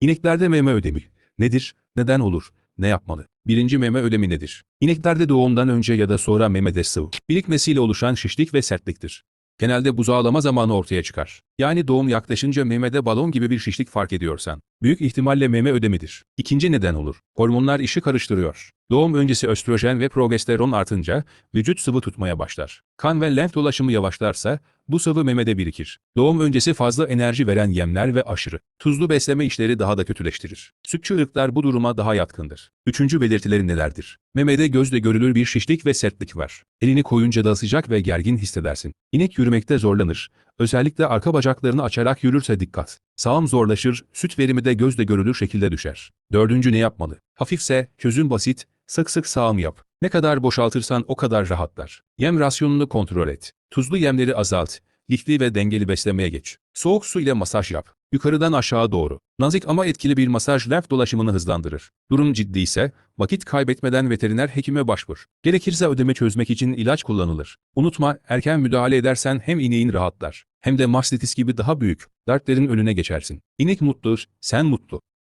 İneklerde meme ödemi nedir, neden olur, ne yapmalı? Birinci meme ödemi nedir? İneklerde doğumdan önce ya da sonra memede sıvı birikmesiyle oluşan şişlik ve sertliktir. Genelde buzağlama zamanı ortaya çıkar. Yani doğum yaklaşınca memede balon gibi bir şişlik fark ediyorsan, büyük ihtimalle meme ödemidir. İkinci neden olur. Hormonlar işi karıştırıyor. Doğum öncesi östrojen ve progesteron artınca vücut sıvı tutmaya başlar. Kan ve lenf dolaşımı yavaşlarsa bu sıvı memede birikir. Doğum öncesi fazla enerji veren yemler ve aşırı tuzlu besleme işleri daha da kötüleştirir. Sütçü ırklar bu duruma daha yatkındır. Üçüncü belirtileri nelerdir? Memede gözle görülür bir şişlik ve sertlik var. Elini koyunca da sıcak ve gergin hissedersin. İnek yürümekte zorlanır. Özellikle arka bacaklarını açarak yürürse dikkat. Sağım zorlaşır, süt verimi de gözle görülür şekilde düşer. Dördüncü ne yapmalı? Hafifse, çözüm basit, sık sık sağım yap. Ne kadar boşaltırsan o kadar rahatlar. Yem rasyonunu kontrol et. Tuzlu yemleri azalt. Lifli ve dengeli beslemeye geç. Soğuk su ile masaj yap. Yukarıdan aşağı doğru. Nazik ama etkili bir masaj lenf dolaşımını hızlandırır. Durum ciddi ise vakit kaybetmeden veteriner hekime başvur. Gerekirse ödeme çözmek için ilaç kullanılır. Unutma, erken müdahale edersen hem ineğin rahatlar hem de mastitis gibi daha büyük dertlerin önüne geçersin. İnek mutlu, sen mutlu.